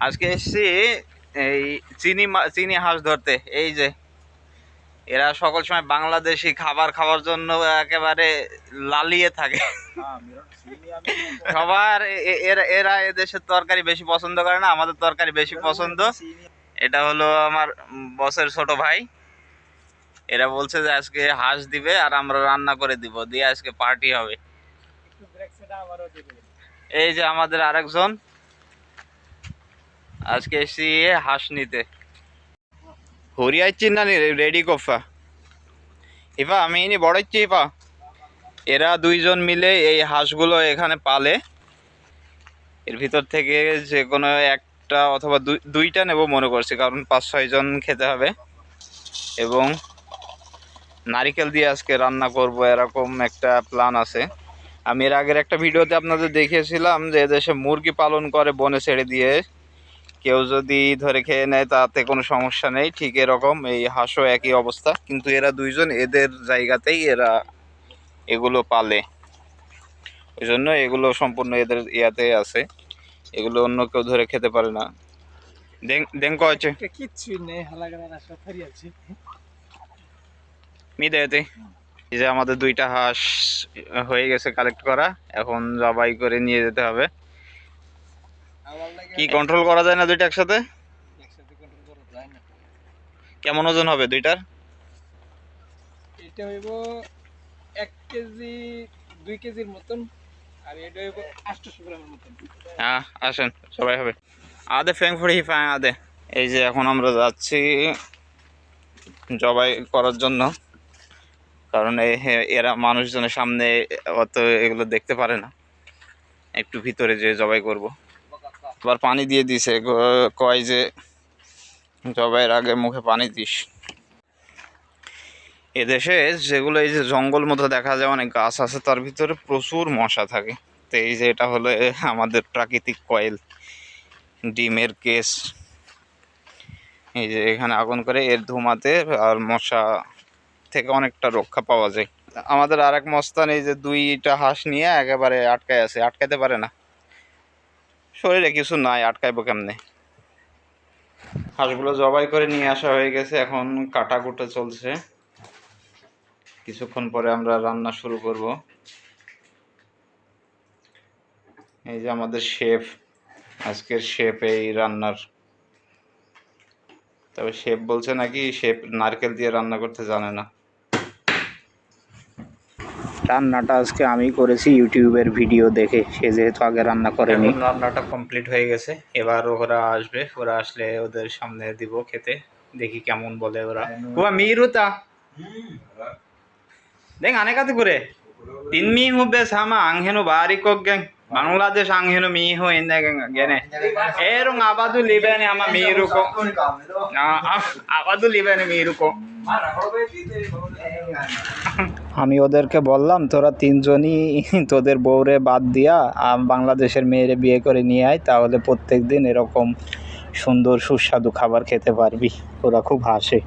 আজকে এসেছি এই চিনি চিনি হাঁস ধরতে। এই যে এরা সকল সময় বাংলাদেশি খাবার খাওয়ার জন্য একেবারে লালিয়ে থাকে। সবার এ- এ- এরা এরা এদেশের তরকারি বেশি পছন্দ করে না আমাদের তরকারি বেশি পছন্দ। এটা হলো আমার বসের ছোট ভাই। এরা বলছে যে আজকে হাঁস দিবে আর আমরা রান্না করে দিব দিয়ে আজকে পার্টি হবে। এই যে আমাদের আরেকজন। আজকে এসছি হাঁস নিতে। হরিয়াচ্ছি না রেডি কফা। ইফা, আমি ইনি বড়াচ্ছি ইফা। এরা দুইজন মিলে এই হাঁসগুলো এখানে পালে। এর ভিতর থেকে যে কোনো একটা অথবা দুই- দুইটা নেব মনে করছি, কারণ পাঁচ ছয়জন খেতে হবে। এবং নারিকেল দিয়ে আজকে রান্না করব, এরকম একটা প্ল্যান আছে। আমি এর আগের একটা ভিডিওতে আপনাদের দেখিয়েছিলাম যে এদেশে মুরগি পালন করে, বনে ছেড়ে দিয়ে কেউ যদি ধরে খেয়ে নেয় তাতে কোনো সমস্যা নেই ঠিক এরকম এই হাঁসও একই অবস্থা। কিন্তু এরা দুইজন এদের জায়গাতেই এরা এগুলো পালে। ওই জন্য এগুলো সম্পূর্ণ এদের ইয়াতে আছে। এগুলো অন্য কেউ ধরে খেতে পারে না। কিচ্ছুই নেই আছে। মি এই যে আমাদের দুইটা হাঁস হয়ে গেছে কালেক্ট করা। এখন জবাই করে নিয়ে যেতে হবে। কি কন্ট্রোল করা যায় না দুইটা একসাথে? কেমন ওজন হবে দুইটার? এটা হইব এক কেজি দুই কেজির মতন আর এটা হইব আটশোশো গ্রামের মতন। হ্যাঁ আসেন সবাই হবে। আদে ফ্যাং ফুড়ি ফ্যাং আদে। এই যে এখন আমরা যাচ্ছি জবাই করার জন্য। কারণ এরা মানুষজনের সামনে অত এগুলো দেখতে পারে না। একটু ভিতরে যে জবাই করব। আবার পানি দিয়ে দিছে। কয় যে, জবাইয়ের আগে মুখে পানি দিস। এদেশে যেগুলো এই যে জঙ্গল মতো দেখা যায়, অনেক গাছ আছে, তার ভিতরে প্রচুর মশা থাকে। তো এই যে এটা হলো আমাদের প্রাকৃতিক কয়েল, ডিমের কেস। এই যে এখানে আগুন করে এর ধুমাতে আর মশা থেকে অনেকটা রক্ষা পাওয়া যায়। আমাদের আর এক মস্তান এই যে দুইটা হাঁস নিয়ে একেবারে আটকায় আছে, আটকাইতে পারে না। শরীরে কিছু নাই, আটকাইবো কেমনে? হাঁসগুলো জবাই করে নিয়ে আসা হয়ে গেছে, এখন কাটাকুটো চলছে। কিছুক্ষণ পরে আমরা রান্না শুরু করব। এই যে আমাদের শেফ, আজকের শেফ এই রান্নার। তবে শেফ বলছে নাকি শেফ নারকেল দিয়ে রান্না করতে জানে না। রান্নাটা আজকে আমি করেছি ইউটিউবের ভিডিও দেখে। সে যেহেতু আগে রান্না করেনি। রান্নাটা কমপ্লিট হয়ে গেছে। এবার ওরা আসবে। ওরা আসলে ওদের সামনে দিব খেতে। দেখি কেমন বলে ওরা। ওয়া মিরুতা। দেখ আনে কাতে করে। তিন মি হুবে সামা আংহেনো বারি কক গেং। বাংলাদেশ আংহেনো মি হো এনে গেনে এরং আবাদু লিবেনে আমা মিরু কো। আবাদু লিবেনে মিরু কো। আমি ওদেরকে বললাম, তোরা তিনজনই তোদের বউরে বাদ দিয়া বাংলাদেশের মেয়েরে বিয়ে করে নিয়ে আয়, তাহলে প্রত্যেক দিন এরকম সুন্দর সুস্বাদু খাবার খেতে পারবি। ওরা খুব হাসে।